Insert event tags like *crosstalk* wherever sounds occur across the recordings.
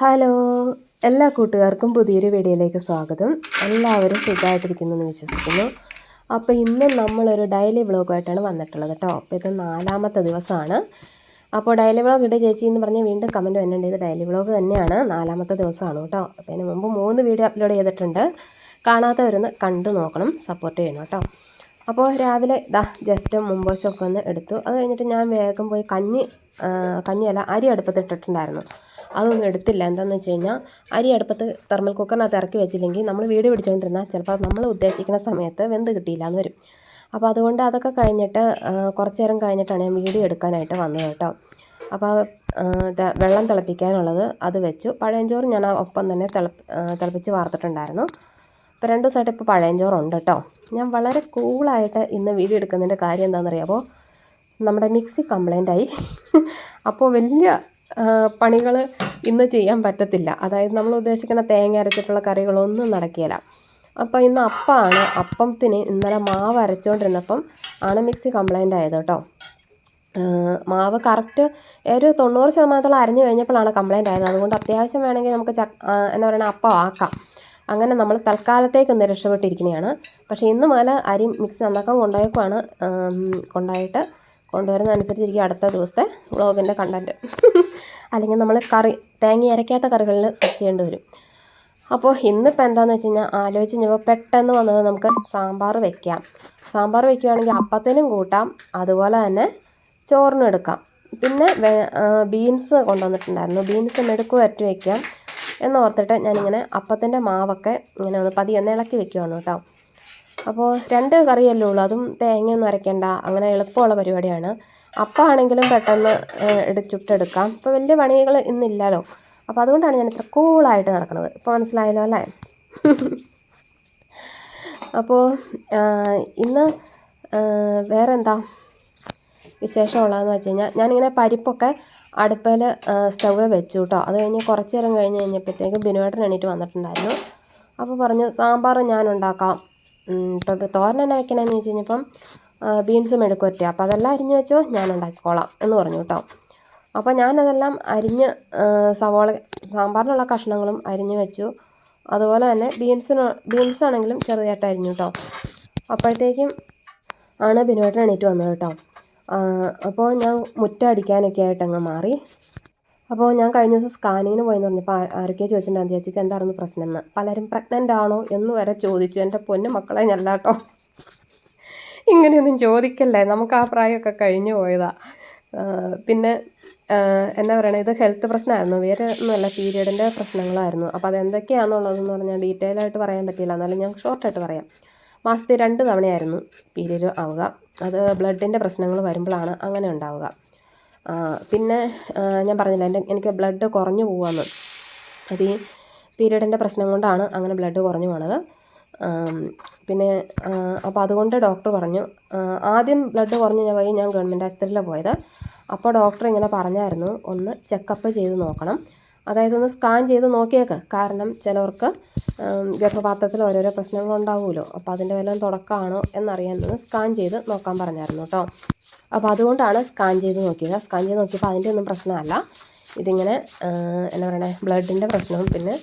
Hello എല്ലാ കൂട്ടുകാർക്കും പുതിയൊരു വീഡിയോയിലേക്ക് സ്വാഗതം. എല്ലാവരും സുഖമായിട്ടിരിക്കുന്നു എന്ന് വിശ്വസിക്കുന്നു. അപ്പോൾ ഇന്ന് നമ്മളൊരു ഡെയിലി വ്ളോഗായിട്ടാണ് വന്നിട്ടുള്ളത് കേട്ടോ അപ്പോൾ ഇത് നാലാമത്തെ ദിവസമാണ്. അപ്പോൾ ഡെയിലി വ്ളോഗ് ഇട്ട് ചേച്ചി എന്ന് പറഞ്ഞ് വീണ്ടും കമന്റ് വന്നിട്ടുണ്ട്. ഇത് ഡെയിലി വ്ളോഗ് തന്നെയാണ്. നാലാമത്തെ ദിവസമാണ് കേട്ടോ അപ്പോൾ അതിന് മുമ്പ് മൂന്ന് വീഡിയോ അപ്ലോഡ് ചെയ്തിട്ടുണ്ട്. കാണാത്തവരൊന്ന് കണ്ടു നോക്കണം. സപ്പോർട്ട് ചെയ്യണം കേട്ടോ അപ്പോൾ രാവിലെ ദാ ജസ്റ്റ് മുമ്പോശമൊക്കെ ഒന്ന് എടുത്തു. അത് കഴിഞ്ഞിട്ട് ഞാൻ വേഗം പോയി കഞ്ഞി കഞ്ഞിയല്ല അരി അടുപ്പത്ത് ഇട്ടിട്ടുണ്ടായിരുന്നു. അതൊന്നും എടുത്തില്ല. എന്താണെന്ന് വെച്ച് കഴിഞ്ഞാൽ അരി അടുപ്പത്ത് തെർമൽ കുക്കറിനകത്ത് ഇറക്കി വെച്ചില്ലെങ്കിൽ നമ്മൾ വീട് പിടിച്ചുകൊണ്ടിരുന്നാൽ ചിലപ്പോൾ നമ്മൾ ഉദ്ദേശിക്കുന്ന സമയത്ത് വെന്ത് കിട്ടിയില്ല എന്ന് വരും. അപ്പോൾ അതുകൊണ്ട് അതൊക്കെ കഴിഞ്ഞിട്ട് കുറച്ച് നേരം കഴിഞ്ഞിട്ടാണ് ഞാൻ വീഡിയോ എടുക്കാനായിട്ട് വന്നത് കേട്ടോ. അപ്പോൾ വെള്ളം തിളപ്പിക്കാനുള്ളത് അത് വെച്ചു. പഴയഞ്ചോറ് ഞാൻ ഒപ്പം തന്നെ തിളപ്പ് തിളപ്പിച്ച് വാർത്തിട്ടുണ്ടായിരുന്നു. ഇപ്പോൾ രണ്ട് ദിവസമായിട്ട് ഇപ്പോൾ പഴയഞ്ചോറുണ്ട് കേട്ടോ. ഞാൻ വളരെ കൂളായിട്ട് ഇന്ന് വീഡിയോ എടുക്കുന്നതിന്റെ കാര്യം എന്താണെന്നറിയാമോ നമ്മുടെ മിക്സി കംപ്ലൈന്റ് ആയി. അപ്പോൾ വലിയ പണികൾ ഇന്ന് ചെയ്യാൻ പറ്റത്തില്ല. അതായത് നമ്മൾ ഉദ്ദേശിക്കുന്ന തേങ്ങ അരച്ചിട്ടുള്ള കറികളൊന്നും നടക്കില്ല അപ്പോൾ ഇന്ന് അപ്പമാണ് അപ്പത്തിന് ഇന്നലെ മാവ് അരച്ചുകൊണ്ടിരുന്നപ്പം ആണ് മിക്സി കംപ്ലൈന്റ് ആയത് കേട്ടോ. മാവ് കറക്റ്റ് ഒരു തൊണ്ണൂറ് ശതമാനത്തോളം അരഞ്ഞു കഴിഞ്ഞപ്പോഴാണ് കംപ്ലൈന്റ് ആയത്. അതുകൊണ്ട് അത്യാവശ്യം വേണമെങ്കിൽ നമുക്ക് ച എന്താ പറയുക അപ്പം ആക്കാം. അങ്ങനെ നമ്മൾ തൽക്കാലത്തേക്ക് ഒന്ന് രക്ഷപ്പെട്ടിരിക്കുന്നതാണ് പക്ഷേ ഇന്ന് മുതൽ അരി മിക്സ് നന്നാക്കാൻ കൊണ്ടുപോയേക്കുവാണ്. കൊണ്ടായിട്ട് കൊണ്ടുവരുന്ന അനുസരിച്ചിരിക്കും അടുത്ത ദിവസത്തെ വ്ളോഗിന്റെ കണ്ടന്റ് അല്ലെങ്കിൽ നമ്മൾ കറി തേങ്ങ അരയ്ക്കാത്ത കറികളിൽ സെർച്ച് ചെയ്യേണ്ടി വരും. അപ്പോൾ ഇന്നിപ്പോൾ എന്താണെന്ന് വെച്ച് കഴിഞ്ഞാൽ ആലോചിച്ച് കഴിഞ്ഞപ്പോൾ പെട്ടെന്ന് വന്നത് നമുക്ക് സാമ്പാർ വെക്കാം. സാമ്പാർ വെക്കുകയാണെങ്കിൽ അപ്പത്തിനും കൂട്ടാം അതുപോലെ തന്നെ ചോറിനും എടുക്കാം. പിന്നെ ബീൻസ് കൊണ്ടുവന്നിട്ടുണ്ടായിരുന്നു. ബീൻസ് മെടുക്ക് വരട്ടി വയ്ക്കാം എന്നോർത്തിട്ട് ഞാനിങ്ങനെ അപ്പത്തിന്റെ മാവൊക്കെ ഇങ്ങനെ ഒന്ന് പതിയെ ഒന്ന് ഇളക്കി വെക്കുകയാണ് കേട്ടോ. അപ്പോൾ രണ്ട് കറിയല്ലേ ഉള്ളൂ. അതും തേങ്ങയൊന്നും അരയ്ക്കേണ്ട അങ്ങനെ എളുപ്പമുള്ള പരിപാടിയാണ്. അപ്പമാണെങ്കിലും പെട്ടെന്ന് ഏഹ്, എടു ചുട്ടെടുക്കാം. ഇപ്പോൾ വലിയ പണികൾ ഇന്നില്ലല്ലോ. അപ്പോൾ അതുകൊണ്ടാണ് ഞാൻ ഇത്ര കൂളായിട്ട് നടക്കുന്നത്. ഇപ്പോൾ മനസ്സിലായല്ലോ അല്ലേ? അപ്പോൾ ഇന്ന് വേറെ എന്താ വിശേഷമുള്ളതെന്ന് വെച്ച് കഴിഞ്ഞാൽ ഞാനിങ്ങനെ പരിപ്പൊക്കെ അടുപ്പിൽ സ്റ്റൗവ് വെച്ചു കേട്ടോ അത് കഴിഞ്ഞ് കുറച്ച് നേരം കഴിഞ്ഞ് കഴിഞ്ഞപ്പോഴത്തേക്ക് ബിനുവേട്ടൻ എണീറ്റ് വന്നിട്ടുണ്ടായിരുന്നു. അപ്പോൾ പറഞ്ഞു സാമ്പാർ ഞാൻ ഉണ്ടാക്കാം ഇപ്പോൾ തോരൻ എന്നാ വെക്കണമെന്ന് വെച്ച് കഴിഞ്ഞപ്പം ബീൻസ് മെഴുക്കുവരട്ടി അപ്പോൾ അതെല്ലാം അരിഞ്ഞ് വെച്ചോ ഞാൻ ഉണ്ടാക്കിക്കോളാം എന്ന് പറഞ്ഞു കേട്ടോ. അപ്പോൾ ഞാനതെല്ലാം അരിഞ്ഞ് സവോള സവാള സാമ്പാറിനുള്ള കഷ്ണങ്ങളും അരിഞ്ഞ് വെച്ചു. അതുപോലെ തന്നെ ബീൻസിന് ബീൻസ് ആണെങ്കിലും ചെറുതായിട്ട് അരിഞ്ഞു കേട്ടോ. അപ്പോഴത്തേക്കും ആണ് ബിനോട്ടൻ എണീറ്റ് വന്നത് കേട്ടോ. അപ്പോൾ ഞാൻ മുറ്റം അടിക്കാനൊക്കെ ആയിട്ടങ്ങ് മാറി. അപ്പോൾ ഞാൻ കഴിഞ്ഞ ദിവസം സ്കാനിങ്ങിന് പോയെന്ന് പറഞ്ഞപ്പോൾ ആരൊക്കെയാണ് ചോദിച്ചിട്ടുണ്ടാകും ചേച്ചിക്ക് എന്തായിരുന്നു പ്രശ്നം എന്ന് പലരും പ്രഗ്നന്റ് ആണോ എന്ന് വരെ ചോദിച്ചു. എന്റെ പൊന്നു മക്കളെ ഞല്ല കേട്ടോ ഇങ്ങനെയൊന്നും ചോദിക്കല്ലേ? നമുക്ക് ആ പ്രായമൊക്കെ കഴിഞ്ഞു പോയതാ. പിന്നെ എന്നാ പറയണേ? ഇത് ഹെൽത്ത് പ്രശ്നമായിരുന്നു വേറെ ഒന്നുമല്ല പീരീഡിന്റെ പ്രശ്നങ്ങളായിരുന്നു. അപ്പോൾ അതെന്തൊക്കെയാണെന്നുള്ളതെന്ന് പറഞ്ഞാൽ ഡീറ്റെയിൽ ആയിട്ട് പറയാൻ പറ്റില്ല എന്നാലും ഞാൻ ഷോർട്ടായിട്ട് പറയാം. മാസത്തിൽ രണ്ട് തവണയായിരുന്നു പീരീഡ് ആവുക. അത് ബ്ലഡിന്റെ പ്രശ്നങ്ങൾ വരുമ്പോഴാണ് അങ്ങനെ ഉണ്ടാവുക. പിന്നെ ഞാൻ പറഞ്ഞില്ല എന്റെ എനിക്ക് ബ്ലഡ് കുറഞ്ഞു പോവാന്ന്. അത് ഈ പീരീഡിന്റെ പ്രശ്നം കൊണ്ടാണ് അങ്ങനെ ബ്ലഡ് കുറഞ്ഞു പോണത്. പിന്നെ അപ്പോൾ അതുകൊണ്ട് ഡോക്ടർ പറഞ്ഞു ആദ്യം ബ്ലഡ് കുറഞ്ഞു പോയി ഞാൻ ഗവൺമെന്റ് ആശുപത്രിയിലാണ് പോയത്. അപ്പോൾ ഡോക്ടർ ഇങ്ങനെ പറഞ്ഞായിരുന്നു ഒന്ന് ചെക്കപ്പ് ചെയ്ത് നോക്കണം. അതായത് ഒന്ന് സ്കാൻ ചെയ്ത് നോക്കിയേക്ക്. കാരണം ചിലവർക്ക് ഗർഭപാത്രത്തിൽ ഓരോരോ പ്രശ്നങ്ങൾ ഉണ്ടാവുമല്ലോ. അപ്പോൾ അതിന്റെ വല്ലതും തുടക്കമാണോ എന്നറിയാൻ ഒന്ന് സ്കാൻ ചെയ്ത് നോക്കാൻ പറഞ്ഞായിരുന്നു കേട്ടോ. അപ്പോൾ അതുകൊണ്ടാണ് സ്കാൻ ചെയ്ത് നോക്കിയത്. സ്കാൻ ചെയ്ത് നോക്കിയപ്പോൾ അതിന്റെ ഒന്നും പ്രശ്നമല്ല. ഇതിങ്ങനെ എന്താ പറയണേ ബ്ലഡിന്റെ പ്രശ്നവും പിന്നെ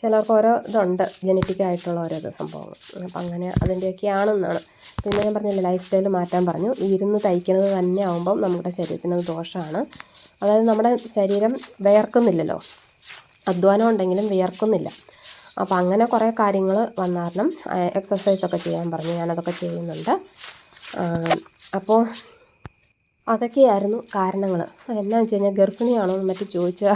ചിലർക്ക് ഓരോ ഇതുണ്ട്. ജനറ്റിക്കായിട്ടുള്ള ഓരോ സംഭവങ്ങൾ. അപ്പം അങ്ങനെ അതിന്റെയൊക്കെയാണെന്നാണ് പിന്നെ ഞാൻ പറഞ്ഞില്ല ലൈഫ് സ്റ്റൈൽ മാറ്റാൻ പറഞ്ഞു. ഇരുന്ന് തയ്ക്കുന്നത് തന്നെ ആകുമ്പം നമ്മുടെ ശരീരത്തിന് ദോഷമാണ്. അതായത് നമ്മുടെ ശരീരം വിയർക്കുന്നില്ലല്ലോ. അധ്വാനം ഉണ്ടെങ്കിലും വിയർക്കുന്നില്ല. അപ്പോൾ അങ്ങനെ കുറേ കാര്യങ്ങൾ വന്ന കാരണം എക്സസൈസ് ഒക്കെ ചെയ്യാൻ പറഞ്ഞു. ഞാനതൊക്കെ ചെയ്യുന്നുണ്ട്. അപ്പോൾ അതൊക്കെയായിരുന്നു കാരണങ്ങൾ എന്നാ വെച്ച് കഴിഞ്ഞാൽ ഗർഭിണിയാണോ എന്ന് മറ്റു ഞാൻ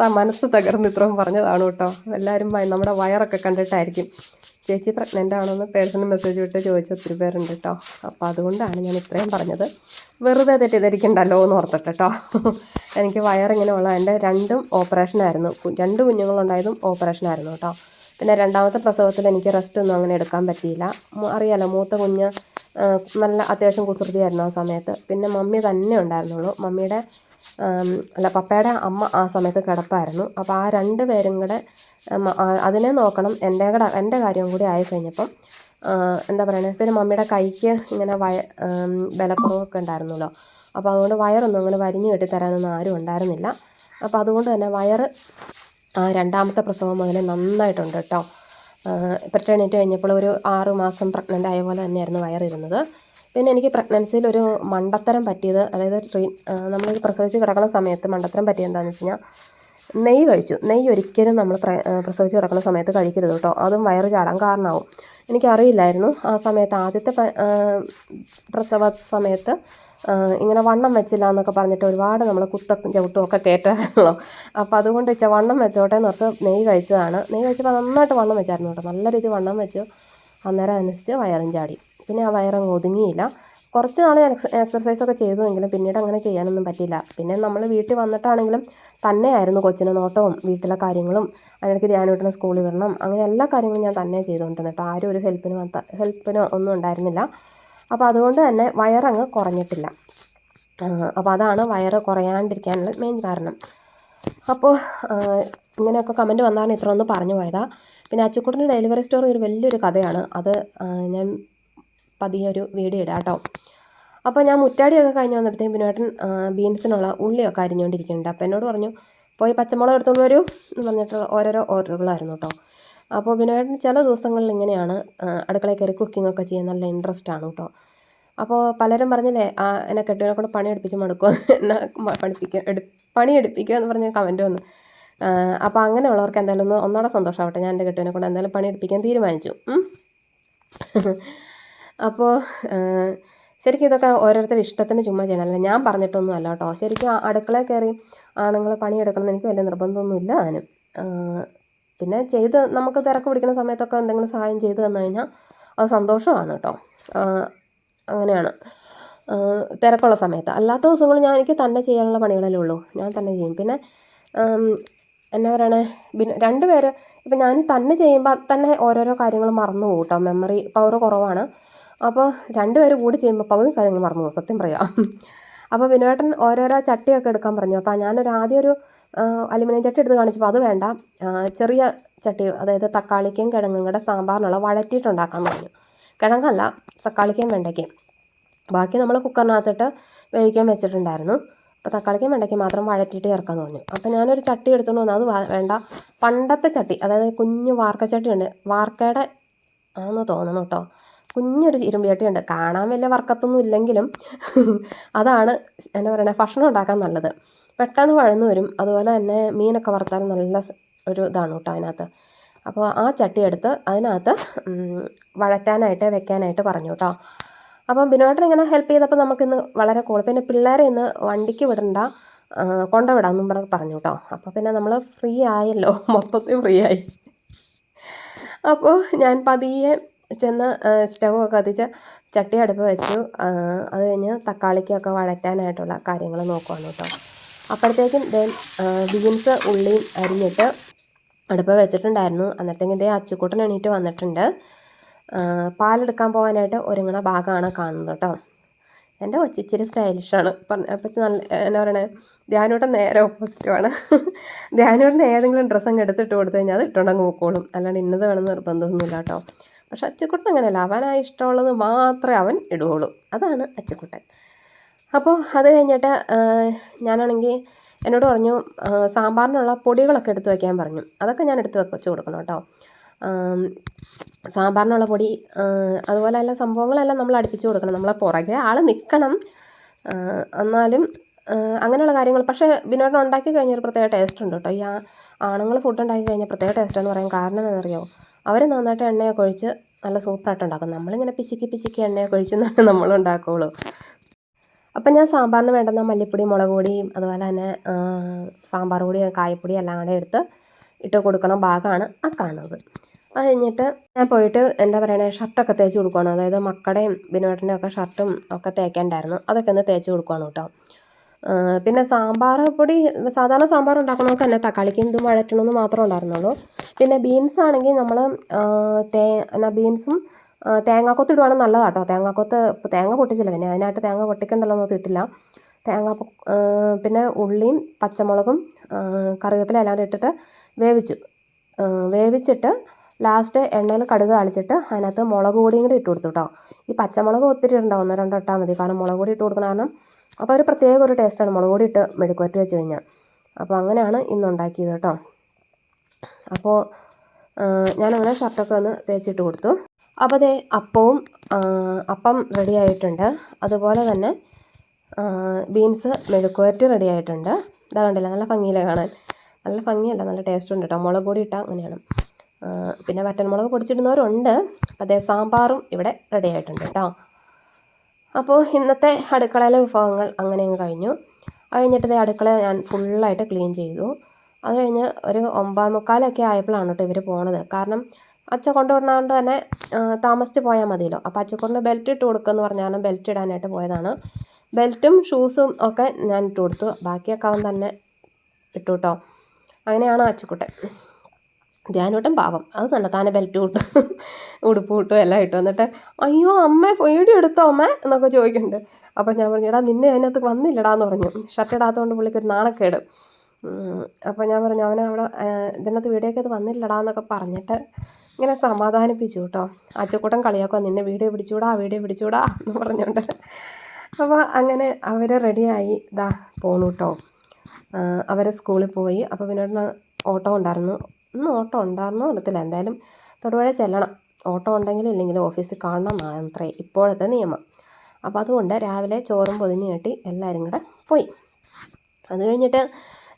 ത- മനസ്സ് തകർന്ന് ഇത്രയും പറഞ്ഞതാണ് കേട്ടോ. എല്ലാവരും നമ്മുടെ വയറൊക്കെ കണ്ടിട്ടായിരിക്കും. ചേച്ചി പ്രഗ്നന്റ് ആണോ എന്ന് പേഴ്സണൽ മെസ്സേജ് വിട്ട് ചോദിച്ച ഒത്തിരി പേരുണ്ട് കേട്ടോ. അപ്പോൾ അതുകൊണ്ടാണ് ഞാൻ ഇത്രയും പറഞ്ഞത്. വെറുതെ തെറ്റിദ്ധരിക്കണ്ടല്ലോ എന്ന് ഓർത്തിട്ട് കേട്ടോ. എനിക്ക് വയറിങ്ങനെ ഉള്ള എന്റെ രണ്ടും ഓപ്പറേഷനായിരുന്നു രണ്ട് കുഞ്ഞുങ്ങളുണ്ടായതും ഓപ്പറേഷനായിരുന്നു കേട്ടോ. പിന്നെ രണ്ടാമത്തെ പ്രസവത്തിൽ എനിക്ക് റെസ്റ്റ് ഒന്നും അങ്ങനെ എടുക്കാൻ പറ്റിയില്ല. അറിയാലോ മൂത്ത കുഞ്ഞ് നല്ല അത്യാവശ്യം കുസൃതിയായിരുന്നു ആ സമയത്ത്. പിന്നെ മമ്മി തന്നെ ഉണ്ടായിരുന്നുള്ളൂ. മമ്മിയുടെ ആം, അല്ല പപ്പയുടെ അമ്മ ആ സമയത്ത് കിടപ്പായിരുന്നു. അപ്പോൾ ആ രണ്ട് പേരും കൂടെ അതിനെ നോക്കണം. എന്റെ കൂടെ എന്റെ കാര്യം കൂടി ആയി കഴിഞ്ഞപ്പം എന്താ പറയുക പിന്നെ മമ്മിയുടെ കൈക്ക് ഇങ്ങനെ വയ ബലക്കുറവൊക്കെ ഉണ്ടായിരുന്നല്ലോ. അപ്പോൾ അതുകൊണ്ട് വയറൊന്നും അങ്ങനെ വരിഞ്ഞു കെട്ടിത്തരാനൊന്നും ആരും ഉണ്ടായിരുന്നില്ല. അപ്പോൾ അതുകൊണ്ട് തന്നെ വയറ് രണ്ടാമത്തെ പ്രസവം മുതൽ നന്നായിട്ടുണ്ട് കേട്ടോ. പെറ്റേണിറ്റി കഴിഞ്ഞപ്പോൾ ഒരു ആറ് മാസം പ്രഗ്നന്റ് ആയ പോലെ തന്നെയായിരുന്നു വയറിരുന്നത്. പിന്നെ എനിക്ക് പ്രഗ്നൻസിയിൽ ഒരു മണ്ടത്തരം പറ്റിയത് അതായത് ട്രീ നമ്മൾ പ്രസവിച്ച് കിടക്കുന്ന സമയത്ത് മണ്ടത്തരം പറ്റിയത് എന്താണെന്ന് വെച്ച് കഴിഞ്ഞാൽ നെയ്യ് കഴിച്ചു. നെയ്യ് ഒരിക്കലും നമ്മൾ പ്രസവിച്ച് കിടക്കുന്ന സമയത്ത് കഴിക്കരുത് കേട്ടോ. അതും വയറ് ചാടാൻ കാരണമാവും എനിക്കറിയില്ലായിരുന്നു. ആ സമയത്ത് ആദ്യത്തെ പ്രസവ സമയത്ത് ഇങ്ങനെ വണ്ണം വെച്ചില്ല എന്നൊക്കെ പറഞ്ഞിട്ട് ഒരുപാട് നമ്മൾ കുത്തക്കും ചവിട്ടും ഒക്കെ കയറ്റാണല്ലോ അപ്പോൾ അതുകൊണ്ട് വെച്ചാൽ വണ്ണം വെച്ചോട്ടെ എന്ന് ഓർത്ത് നെയ്യ് കഴിച്ചതാണ്. നെയ്യ് കഴിച്ചപ്പോൾ നന്നായിട്ട് വണ്ണം വെച്ചായിരുന്നു കേട്ടോ. നല്ല രീതിയിൽ വണ്ണം വെച്ചു. അന്നേരം അനുസരിച്ച് വയറും ചാടി. പിന്നെ ആ വയറങ്ങ് ഒതുങ്ങിയില്ല. കുറച്ച് നാൾ ഞാൻ എക്സ എക്സർസൈസ് ഒക്കെ ചെയ്തുവെങ്കിലും പിന്നീട് അങ്ങനെ ചെയ്യാനൊന്നും പറ്റിയില്ല. പിന്നെ നമ്മൾ വീട്ടിൽ വന്നിട്ടാണെങ്കിലും തന്നെയായിരുന്നു കൊച്ചിന് നോട്ടവും വീട്ടിലെ കാര്യങ്ങളും അതിനിടയ്ക്ക് ധ്യാനം ധ്യാനൂട്ടിനെ സ്കൂളിൽ വിടണം അങ്ങനെ എല്ലാ കാര്യങ്ങളും ഞാൻ തന്നെ ചെയ്തുകൊണ്ടിരുന്നു കേട്ടോ ആരും ഒരു ഹെൽപ്പിന് ഹെൽപ്പിനോ ഒന്നും ഉണ്ടായിരുന്നില്ല. അപ്പോൾ അതുകൊണ്ട് തന്നെ വയറങ്ങ് കുറഞ്ഞിട്ടില്ല. അപ്പോൾ അതാണ് വയറ് കുറയാണ്ടിരിക്കാനുള്ള മെയിൻ കാരണം. അപ്പോൾ ഇങ്ങനെയൊക്കെ കമന്റ് വന്നാണ് ഇത്ര ഒന്ന് പറഞ്ഞു പോയതാണ് പിന്നെ അച്ചുക്കുട്ടന്റെ ഡെലിവറി സ്റ്റോറി ഒരു വലിയൊരു കഥയാണ്. അത് ഞാൻ പതിയെ ഒരു വീഡിയോ ഇടാം കേട്ടോ അപ്പോൾ ഞാൻ മുറ്റാടിയൊക്കെ കഴിഞ്ഞ് വന്നപ്പോഴത്തേക്കും ബിനുവേട്ടൻ ബീൻസിനുള്ള ഉള്ളിയൊക്കെ അരിഞ്ഞുകൊണ്ടിരിക്കുന്നുണ്ട് അപ്പോൾ എന്നോട് പറഞ്ഞു പോയി പച്ചമുളക് എടുത്തുകൊണ്ട് വരൂ എന്ന് പറഞ്ഞിട്ട് ഓരോരോ ഓർഡറുകളായിരുന്നു കേട്ടോ. അപ്പോൾ ബിനുവേട്ടൻ ചില ദിവസങ്ങളിൽ ഇങ്ങനെയാണ് അടുക്കളയിൽ കയറി കുക്കിംഗ് ഒക്കെ ചെയ്യാൻ നല്ല ഇൻട്രസ്റ്റ് ആണ് കേട്ടോ. അപ്പോൾ പലരും പറഞ്ഞില്ലേ എന്നെ കെട്ടിയവനെ കൊണ്ട് പണി എടുപ്പിച്ച് മടുക്കുക എന്നെ പണിപ്പിക്കുക എടു പണി എടുപ്പിക്കുക എന്ന് പറഞ്ഞ കമന്റ് വന്നു. അപ്പോൾ അങ്ങനെയുള്ളവർക്ക് എന്തായാലും ഒന്ന് ഒന്നോടെ സന്തോഷമാവട്ടെ ഞാൻ എന്റെ കെട്ടിനെ കൊണ്ട് എന്തായാലും പണി എടുപ്പിക്കാൻ തീരുമാനിച്ചു. അപ്പോൾ ശരിക്കും ഇതൊക്കെ ഓരോരുത്തരുടെ ഇഷ്ടത്തിന് ചുമ്മാ ചെയ്യണമല്ലോ ഞാൻ പറഞ്ഞിട്ടൊന്നും അല്ല കേട്ടോ. ശരിക്കും അടുക്കളയിൽ കയറി ആണുങ്ങൾ പണിയെടുക്കണം എനിക്ക് വലിയ നിർബന്ധമൊന്നുമില്ല അതിന് പിന്നെ ചെയ്ത് നമുക്ക് തിരക്ക് പിടിക്കുന്ന സമയത്തൊക്കെ എന്തെങ്കിലും സഹായം ചെയ്തു തന്നു കഴിഞ്ഞാൽ അത് സന്തോഷമാണ് കേട്ടോ. അങ്ങനെയാണ്. തിരക്കുള്ള സമയത്ത്. അല്ലാത്ത ദിവസങ്ങളിൽ ഞാൻ എനിക്ക് തന്നെ ചെയ്യാനുള്ള പണികളല്ലേ ഉള്ളൂ. ഞാൻ തന്നെ ചെയ്യും. പിന്നെ എന്നാ പറയണേ? പിന്നെ രണ്ട് പേര് ഇപ്പം ഞാൻ തന്നെ ചെയ്യുമ്പോൾ തന്നെ ഓരോരോ കാര്യങ്ങൾ മറന്നു പോകും കേട്ടോ. മെമ്മറി പവർ കുറവാണ്. അപ്പോൾ രണ്ടുപേർ കൂടി ചെയ്യുമ്പോൾ പകുതി കാര്യങ്ങൾ മറന്നു പോകും. സത്യം പറയാം. അപ്പോൾ വിനോട്ടൻ ഓരോരോ ചട്ടിയൊക്കെ എടുക്കാൻ പറഞ്ഞു. അപ്പോൾ ഞാനൊരു ആദ്യം ഒരു അലുമിനിയം ചട്ടി എടുത്ത് കാണിച്ചപ്പോൾ അത് വേണ്ട. ചെറിയ ചട്ടി അതായത് തക്കാളിക്കും കിഴങ്ങും കൂടെ സാമ്പാറിനുള്ള വഴറ്റിയിട്ടുണ്ടാക്കാൻ പറഞ്ഞു. കിഴങ്ങല്ല തക്കാളിക്കും വെണ്ടയ്ക്കയും ബാക്കി നമ്മൾ കുക്കറിനകത്തിട്ട് വേവിക്കാൻ വെച്ചിട്ടുണ്ടായിരുന്നു. അപ്പോൾ തക്കാളിക്കും വെണ്ടയ്ക്കും മാത്രം വഴറ്റിയിട്ട് ചേർക്കാമെന്ന് പറഞ്ഞു. അപ്പോൾ ഞാനൊരു ചട്ടി എടുത്തുകൊണ്ട് വന്നു. അത് വേണ്ട. പണ്ടത്തെ ചട്ടി അതായത് കുഞ്ഞു വാർക്ക ചട്ടി ഉണ്ട് വാർക്കയുടെ ആണെന്ന് തോന്നണം കേട്ടോ കുഞ്ഞൊരു ഇരുമ്പ് ചട്ടിയുണ്ട് കാണാൻ വലിയ വർക്കത്തൊന്നും ഇല്ലെങ്കിലും അതാണ് എന്നാ പറയണേ ഭക്ഷണം ഉണ്ടാക്കാൻ നല്ലത്. പെട്ടെന്ന് വഴന്നു വരും. അതുപോലെ തന്നെ മീനൊക്കെ വറുത്താൽ നല്ല ഒരു ഇതാണ് കേട്ടോ അതിനകത്ത്. അപ്പോൾ ആ ചട്ടി എടുത്ത് അതിനകത്ത് വഴറ്റാനായിട്ട് വെക്കാനായിട്ട് പറഞ്ഞു കേട്ടോ. അപ്പം ബിനോട്ടൻ ഇങ്ങനെ ഹെൽപ്പ് ചെയ്തപ്പോൾ നമുക്കിന്ന് വളരെ കൂടുതൽ പിന്നെ പിള്ളേരെ ഇന്ന് വണ്ടിക്ക് വിടണ്ട കൊണ്ടുവിടാമെന്നും പറഞ്ഞ് പറഞ്ഞു കേട്ടോ. അപ്പോൾ പിന്നെ നമ്മൾ ഫ്രീ ആയല്ലോ. മൊത്തത്തിൽ ഫ്രീ ആയി. അപ്പോൾ ഞാൻ പതിയെ ചെന്ന് സ്റ്റവ് ഒക്കെ കത്തിച്ച് ചട്ടി അടുപ്പ് വെച്ചു. അത് കഴിഞ്ഞ് തക്കാളിക്കൊക്കെ വഴറ്റാനായിട്ടുള്ള കാര്യങ്ങൾ നോക്കുവാണ് കേട്ടോ അപ്പോഴത്തേക്കും ദേ ബീൻസ് ഉള്ളിയും അരിഞ്ഞിട്ട് അടുപ്പ് വെച്ചിട്ടുണ്ടായിരുന്നു. എന്നിട്ടെങ്കിൽ ഇതേ അച്ചുക്കൂട്ടൻ എണീറ്റ് വന്നിട്ടുണ്ട്. പാലെടുക്കാൻ പോകാനായിട്ട് ഒരുങ്ങണ ഭാഗമാണ് കാണുന്നത് കേട്ടോ എന്റെ ഒച്ചിച്ചിരി സ്റ്റൈലിഷാണ് അപ്പം നല്ല എന്നാ പറയണേ ധ്യാനോട്ടം നേരെ ഓപ്പോസിറ്റുമാണ് ധ്യാനോട്ടൻ ഏതെങ്കിലും ഡ്രസ്സ് അങ്ങ് എടുത്തിട്ട് കൊടുത്തു കഴിഞ്ഞാൽ അത് ഇട്ടുണ്ടെങ്കിൽ നോക്കോളും അല്ലാണ്ട് ഇന്നത് വേണമെന്ന് നിർബന്ധമൊന്നുമില്ല കേട്ടോ പക്ഷെ അച്ചക്കുട്ടൻ അങ്ങനെയല്ല. അവനാ ഇഷ്ടമുള്ളത് മാത്രമേ അവൻ ഇടുകയുള്ളൂ. അതാണ് അച്ചക്കുട്ടൻ. അപ്പോൾ അത് കഴിഞ്ഞിട്ട് ഞാനാണെങ്കിൽ എന്നോട് പറഞ്ഞു സാമ്പാറിനുള്ള പൊടികളൊക്കെ എടുത്ത് വയ്ക്കാൻ പറഞ്ഞു. അതൊക്കെ ഞാൻ എടുത്ത് വെച്ച് കൊടുക്കണം കേട്ടോ. സാമ്പാറിനുള്ള പൊടി അതുപോലെ എല്ലാ സംഭവങ്ങളെല്ലാം നമ്മൾ അടുപ്പിച്ച് കൊടുക്കണം. നമ്മളെ പുറകെ ആൾ നിൽക്കണം. എന്നാലും അങ്ങനെയുള്ള കാര്യങ്ങൾ. പക്ഷേ ബിനോട്ടൻ ഉണ്ടാക്കി കഴിഞ്ഞാൽ ഒരു പ്രത്യേക ടേസ്റ്റ് ഉണ്ട് കേട്ടോ. ഈ ആണുങ്ങൾ ഫുഡ് ഉണ്ടാക്കി കഴിഞ്ഞാൽ പ്രത്യേക ടേസ്റ്റ് എന്ന് പറയാൻ കാരണം എന്താണെന്നറിയോ? അവർ നന്നായിട്ട് എണ്ണയൊക്കെ ഒഴിച്ച് നല്ല സൂപ്പറായിട്ട് ഉണ്ടാക്കും നമ്മളിങ്ങനെ പിശുക്കി പിശുക്കി എണ്ണയൊക്കെ ഒഴിച്ചെന്നാണ് നമ്മൾ ഉണ്ടാക്കുകയുള്ളൂ അപ്പം ഞാൻ സാമ്പാറിന് വേണ്ടുന്ന മല്ലിപ്പൊടി മുളക് പൊടിയും അതുപോലെ തന്നെ സാമ്പാർ പൊടിയും കായപ്പൊടിയും എല്ലാം കൂടെ എടുത്ത് ഇട്ട് കൊടുക്കണ ഭാഗമാണ് ആ കാണുന്നത്. അത് കഴിഞ്ഞിട്ട് ഞാൻ പോയിട്ട് എന്താ പറയണേ ഷർട്ടൊക്കെ തേച്ച് കൊടുക്കുകയാണ് അതായത് മക്കളുടെയും ബിനോട്ടിന്റെയും ഒക്കെ ഷർട്ടും ഒക്കെ തേക്കേണ്ടായിരുന്നു. അതൊക്കെ ഒന്ന് തേച്ച് കൊടുക്കുകയാണ് കേട്ടോ. പിന്നെ സാമ്പാർ പൊടി സാധാരണ സാമ്പാർ ഉണ്ടാക്കണമെങ്കിൽ തന്നെ തക്കാളിക്ക് എന്തും വഴറ്റണമെന്ന് മാത്രമേ ഉണ്ടായിരുന്നുള്ളൂ. പിന്നെ ബീൻസ് ആണെങ്കിൽ നമ്മൾ തേ ബീൻസും തേങ്ങാക്കൊത്ത് ഇടുവാണെങ്കിൽ നല്ലതാണ് കേട്ടോ തേങ്ങാക്കൊത്ത് തേങ്ങ പൊട്ടിച്ചില്ല പിന്നെ അതിനായിട്ട് തേങ്ങ പൊട്ടിക്കണ്ടല്ലോ എന്ന് ഇട്ടില്ല തേങ്ങ പിന്നെ ഉള്ളിയും പച്ചമുളകും കറിവേപ്പില എല്ലാം ഇട്ടിട്ട് വേവിച്ചു. വേവിച്ചിട്ട് ലാസ്റ്റ് എണ്ണയിൽ കടുക് താളിച്ചിട്ട് അതിനകത്ത് മുളക് പൊടിയും കൂടി ഇട്ട് കൊടുത്തു കേട്ടോ. ഈ പച്ചമുളക് ഒത്തിരി ഉണ്ടാവും ഒന്നോ രണ്ടോ ഇട്ടാൽ മതി. കാരണം മുളക് പൊടി ഇട്ട് കൊടുക്കണ കാരണം അപ്പോൾ ഒരു പ്രത്യേക ഒരു ടേസ്റ്റാണ് മുളക് പൊടി ഇട്ട് മെഴുക്കുവരട്ടി വെച്ച് കഴിഞ്ഞാൽ അപ്പോൾ അങ്ങനെയാണ് ഇന്ന് ഉണ്ടാക്കിയത് കേട്ടോ. അപ്പോൾ ഞാനങ്ങനെ ഷർട്ടൊക്കെ ഒന്ന് തേച്ചിട്ട് കൊടുത്തു. അപ്പോൾ അതേ അപ്പവും അപ്പം റെഡി ആയിട്ടുണ്ട്. അതുപോലെ തന്നെ ബീൻസ് മെഴുക്കുവരട്ടി റെഡി ആയിട്ടുണ്ട്. ഇതാ കണ്ടില്ല നല്ല ഭംഗിയിലെ കാണാൻ? നല്ല ഭംഗിയല്ല നല്ല ടേസ്റ്റ് ഉണ്ട് കേട്ടോ മുളക് പൊടി ഇട്ടാൽ അങ്ങനെയാണ്. പിന്നെ പിന്നെ വറ്റൻമുളക് പൊടിച്ചിടുന്നവരുണ്ട്. അപ്പോൾ അതേ സാമ്പാറും ഇവിടെ റെഡി ആയിട്ടുണ്ട് കേട്ടോ അപ്പോൾ ഇന്നത്തെ അടുക്കളയിലെ വിഭവങ്ങൾ അങ്ങനെ അങ്ങ് കഴിഞ്ഞു. കഴിഞ്ഞിട്ട് അടുക്കള ഞാൻ ഫുള്ളായിട്ട് ക്ലീൻ ചെയ്തു. അത് കഴിഞ്ഞ് ഒരു ഒമ്പത് മുക്കാലൊക്കെ ആയപ്പോഴാണ് കേട്ടോ ഇവർ പോണത്. കാരണം അച്ഛ കൊണ്ടുവിടുന്നതുകൊണ്ട് തന്നെ താമസിച്ച് പോയാൽ മതിയല്ലോ. അപ്പോൾ അച്ചക്കൊണ്ട് ബെൽറ്റ് ഇട്ട് കൊടുക്കുമെന്ന് പറഞ്ഞാണ് ബെൽറ്റ് ഇടാനായിട്ട് പോയതാണ്. ബെൽറ്റും ഷൂസും ഒക്കെ ഞാൻ ഇട്ട് കൊടുത്തു. ബാക്കിയൊക്കെ അവൻ തന്നെ ഇട്ടു കേട്ടോ. അങ്ങനെയാണ് അച്ചുക്കുട്ടൻ ധ്യാനൂട്ടൻ പാവം. അത് നല്ല താനെ ബെൽറ്റ് കൂട്ടും ഉടുപ്പ് കൂട്ടും എല്ലാം ഇട്ടു. എന്നിട്ട് അയ്യോ അമ്മ വീഡിയോ എടുത്തോ അമ്മ? എന്നൊക്കെ ചോദിക്കുന്നുണ്ട്. അപ്പോൾ ഞാൻ പറഞ്ഞു എടാ നിന്നെ അതിനകത്ത് വന്നില്ലടാ എന്ന് പറഞ്ഞു. ഷർട്ട് ഇടാത്തതുകൊണ്ട് പുള്ളിക്ക് ഒരു നാണക്കേട്. അപ്പം അപ്പോൾ ഞാൻ പറഞ്ഞു അവനെ അവിടെ ഇതിനകത്ത് വീഡിയോ ഒക്കെ അത് വന്നില്ലടാ എന്നൊക്കെ പറഞ്ഞിട്ട് ഇങ്ങനെ സമാധാനിപ്പിച്ചു കേട്ടോ. അച്ചക്കൂട്ടം കളിയാക്കുക നിന്നെ വീഡിയോ പിടിച്ചൂടാ വീഡിയോ പിടിച്ചൂടാ എന്ന് പറഞ്ഞുകൊണ്ട്. അപ്പോൾ അങ്ങനെ അവർ റെഡിയായി ഇതാ പോണു കേട്ടോ. സ്കൂളിൽ പോയി. അപ്പോൾ പിന്നെ ഓട്ടോ ഉണ്ടായിരുന്നു. ഇന്ന് ഓട്ടോ ഉണ്ടായിരുന്നോ അറിയത്തില്ല എന്തായാലും തൊടുപുഴ ചെല്ലണം. ഓട്ടോ ഉണ്ടെങ്കിലും ഇല്ലെങ്കിലും ഓഫീസിൽ കാണണം മാത്രമേ ഇപ്പോഴത്തെ നിയമം. അപ്പോൾ അതുകൊണ്ട് രാവിലെ ചോറും പൊതിഞ്ഞ് കെട്ടി എല്ലാവരും കൂടെ പോയി. അത് കഴിഞ്ഞിട്ട്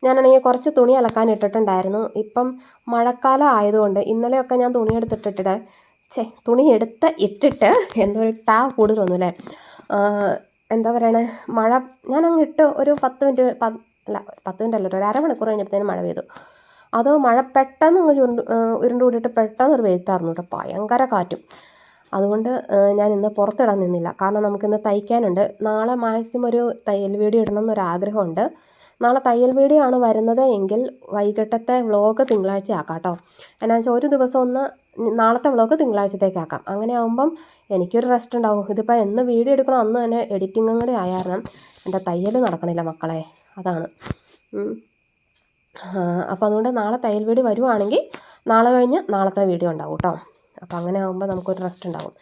ഞാനാണെങ്കിൽ കുറച്ച് തുണി അലക്കാൻ ഇട്ടിട്ടുണ്ടായിരുന്നു. ഇപ്പം മഴക്കാലം ആയതുകൊണ്ട് ഇന്നലെയൊക്കെ ഞാൻ തുണി എടുത്തിട്ടിട്ട് ചേ തുണി എടുത്ത് ഇട്ടിട്ട് എന്തോ ഒരു ടാ കൂടുതലൊന്നുമില്ലേ എന്താ പറയണേ? മഴ ഞാനങ്ങ് ഇട്ട് ഒരു പത്ത് മിനിറ്റ് അല്ല പത്ത് മിനിറ്റ് അല്ല ഒരു അരമണിക്കൂർ കഴിഞ്ഞപ്പോഴത്തേനും മഴ പെയ്തു. അത് മഴ പെട്ടെന്ന് അങ്ങ് ചുരുണ്ട് ഉരുണ്ട് കൂടിയിട്ട് പെട്ടെന്ന് ഒരു വെയിത്തായിരുന്നു കേട്ടോ. ഭയങ്കര കാറ്റും. അതുകൊണ്ട് ഞാൻ ഇന്ന് പുറത്തിടാൻ നിന്നില്ല. കാരണം നമുക്കിന്ന് തയ്ക്കാനുണ്ട്. നാളെ മാക്സിമം ഒരു തയ്യൽ വീഡിയോ ഇടണം എന്നൊരു ആഗ്രഹമുണ്ട്. നാളെ തയ്യൽ വീഡിയോ ആണ് വരുന്നത് എങ്കിൽ വൈകിട്ടത്തെ വ്ളോഗ് തിങ്കളാഴ്ച ആക്കാം കേട്ടോ. എന്നാ വെച്ചാൽ ഒരു ദിവസം ഒന്ന് നാളത്തെ വ്ളോഗ് തിങ്കളാഴ്ചത്തേക്ക് ആക്കാം. അങ്ങനെ ആകുമ്പം എനിക്കൊരു റെസ്റ്റ് ഉണ്ടാവും. ഇതിപ്പോൾ എന്ന് വീഡിയോ എടുക്കണം അന്ന് തന്നെ എഡിറ്റിങ്ങും കൂടി ആയ കാരണം എന്റെ തയ്യൽ നടക്കണില്ല മക്കളെ. അതാണ്. അപ്പോൾ അതുകൊണ്ട് നാളെ തയ്യൽ വീട് വരുവാണെങ്കിൽ നാളെ കഴിഞ്ഞ് നാളത്തെ വീഡിയോ ഉണ്ടാവും കേട്ടോ അപ്പോൾ അങ്ങനെ ആകുമ്പോൾ നമുക്കൊരു റെസ്റ്റ് ഉണ്ടാവും.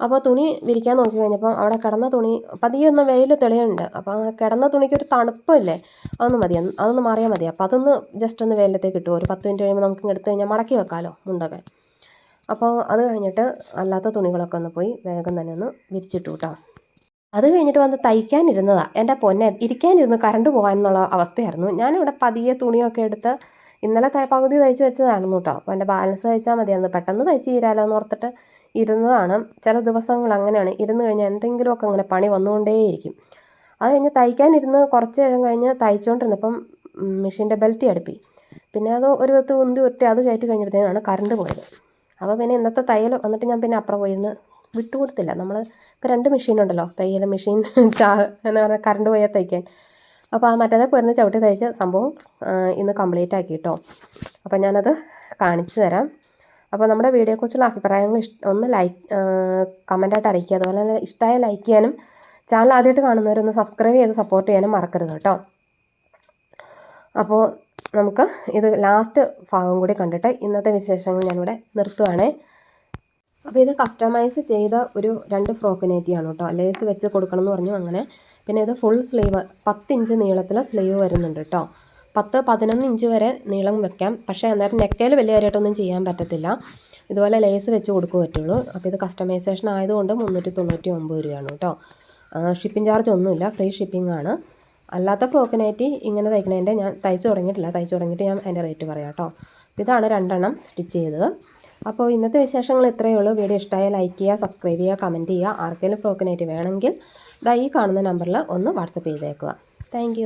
അപ്പോൾ തുണി വിരിക്കാൻ നോക്കി കഴിഞ്ഞപ്പോൾ അവിടെ കിടന്ന തുണി പതിയെ ഒന്ന് വെയിൽ തെളിയുന്നുണ്ട്. അപ്പോൾ കിടന്ന തുണിക്ക് ഒരു തണുപ്പില്ലേ? അതൊന്ന് മതി. അതൊന്ന് മാറിയാൽ മതി. അപ്പോൾ അതൊന്ന് ജസ്റ്റ് ഒന്ന് വെയിലത്തേക്ക് കിട്ടും ഒരു പത്ത് മിനിറ്റ് കഴിയുമ്പോൾ നമുക്ക് എടുത്ത് കഴിഞ്ഞാൽ മടക്കി വെക്കാമല്ലോ മുണ്ടൊക്കെ. അപ്പോൾ അത് കഴിഞ്ഞിട്ട് അല്ലാത്ത തുണികളൊക്കെ ഒന്ന് പോയി വേഗം തന്നെ ഒന്ന് വിരിച്ചിട്ടു കേട്ടോ അത് കഴിഞ്ഞിട്ട് വന്ന് തയ്ക്കാനിരുന്നതാ. എന്റെ പൊന്നെ ഇരിക്കാനിരുന്ന് കറണ്ട് പോകാനുള്ള അവസ്ഥയായിരുന്നു. ഞാനിവിടെ പതിയെ തുണിയൊക്കെ എടുത്ത് ഇന്നലെ പകുതി തയ്ച്ച് വെച്ചതായിരുന്നു കേട്ടോ. അപ്പോൾ എന്റെ ബാലൻസ് തയ്ച്ചാൽ മതിയായിരുന്നു. പെട്ടെന്ന് തയ്ച്ച് തീരാലോ എന്ന് ഓർത്തിട്ട് ഇരുന്നതാണ്. ചില ദിവസങ്ങൾ അങ്ങനെയാണ്. ഇരുന്ന് കഴിഞ്ഞാൽ എന്തെങ്കിലുമൊക്കെ അങ്ങനെ പണി വന്നുകൊണ്ടേയിരിക്കും. അത് കഴിഞ്ഞ് തയ്ക്കാനിരുന്ന് കുറച്ച് നേരം കഴിഞ്ഞ് തയ്ച്ചുകൊണ്ടിരുന്നപ്പം മെഷീന്റെ ബെൽറ്റ് അടുപ്പി. പിന്നെ അത് ഒരു വിധത്ത് ഉന്തി ഒറ്റ അത് കയറ്റി കഴിഞ്ഞപ്പോഴത്തേനാണ് കറണ്ട് പോയത്. അപ്പോൾ പിന്നെ ഇന്നത്തെ തയ്യൽ വന്നിട്ട് ഞാൻ പിന്നെ അപ്പുറം പോയി ഇന്ന് വിട്ടുകൊടുത്തില്ല. നമ്മൾ ഇപ്പോൾ രണ്ട് മെഷീൻ ഉണ്ടല്ലോ തയ്യൽ മെഷീൻ *laughs* ചാ എന്നാ പറയുക കറണ്ട് പോയാൽ തയ്ക്കാൻ. അപ്പോൾ ആ മറ്റേതെ പോയിരുന്ന ചവിട്ടി തയ്ച്ച സംഭവം ഇന്ന് കംപ്ലീറ്റ് ആക്കി കേട്ടോ അപ്പോൾ ഞാനത് കാണിച്ചു തരാം. അപ്പോൾ നമ്മുടെ വീഡിയോയെക്കുറിച്ചുള്ള അഭിപ്രായങ്ങൾ ഇഷ് ഒന്ന് ലൈക്ക് കമന്റായിട്ട് അറിയിക്കുക. അതുപോലെ തന്നെ ഇഷ്ടമായ ലൈക്ക് ചെയ്യാനും ചാനൽ ആദ്യമായിട്ട് കാണുന്നവരൊന്ന് സബ്സ്ക്രൈബ് ചെയ്ത് സപ്പോർട്ട് ചെയ്യാനും മറക്കരുത് കേട്ടോ. അപ്പോൾ നമുക്ക് ഇത് ലാസ്റ്റ് ഭാഗം കൂടി കണ്ടിട്ട് ഇന്നത്തെ വിശേഷങ്ങൾ ഞാനിവിടെ നിർത്തുവാണേ. അപ്പോൾ ഇത് കസ്റ്റമൈസ് ചെയ്ത ഒരു രണ്ട് ഫ്രോക്ക് നൈറ്റിയാണ് കേട്ടോ. ലേസ് വെച്ച് കൊടുക്കണം എന്ന് പറഞ്ഞു അങ്ങനെ. പിന്നെ ഇത് ഫുൾ സ്ലീവ് പത്ത് ഇഞ്ച് നീളത്തിൽ സ്ലീവ് വരുന്നുണ്ട് കേട്ടോ. പത്ത് പതിനൊന്ന് ഇഞ്ച് വരെ നീളം വെക്കാം. പക്ഷേ അന്നേരം നെക്കയിൽ വലിയ കാര്യമായിട്ടൊന്നും ചെയ്യാൻ പറ്റത്തില്ല. ഇതുപോലെ ലേസ് വെച്ച് കൊടുക്കുക പറ്റുള്ളൂ. അപ്പോൾ ഇത് കസ്റ്റമൈസേഷൻ ആയതുകൊണ്ട് മുന്നൂറ്റി തൊണ്ണൂറ്റി ഒമ്പത് രൂപയാണ് കേട്ടോ. ഷിപ്പിംഗ് ചാർജ് ഒന്നുമില്ല. ഫ്രീ ഷിപ്പിംഗ് ആണ്. അല്ലാത്ത ഫ്രോക്കിനായിട്ട് ഇങ്ങനെ തയ്ക്കണതിന്റെ ഞാൻ തയ്ച്ച് തുടങ്ങിയിട്ടില്ല. തയ്ച്ച് തുടങ്ങിയിട്ട് ഞാൻ അതിന്റെ റേറ്റ് പറയാം കേട്ടോ. ഇതാണ് രണ്ടെണ്ണം സ്റ്റിച്ച് ചെയ്തത്. അപ്പോൾ ഇന്നത്തെ വിശേഷങ്ങൾ ഇത്രയേ ഉള്ളൂ. വീഡിയോ ഇഷ്ടമായ ലൈക്ക് ചെയ്യുക സബ്സ്ക്രൈബ് ചെയ്യുക കമന്റ് ചെയ്യുക. ആർക്കെങ്കിലും ഫ്രോക്കനേറ്റ് വേണമെങ്കിൽ ദാ ഈ കാണുന്ന നമ്പറിൽ ഒന്ന് വാട്സപ്പ് ചെയ്തേക്കുക. താങ്ക്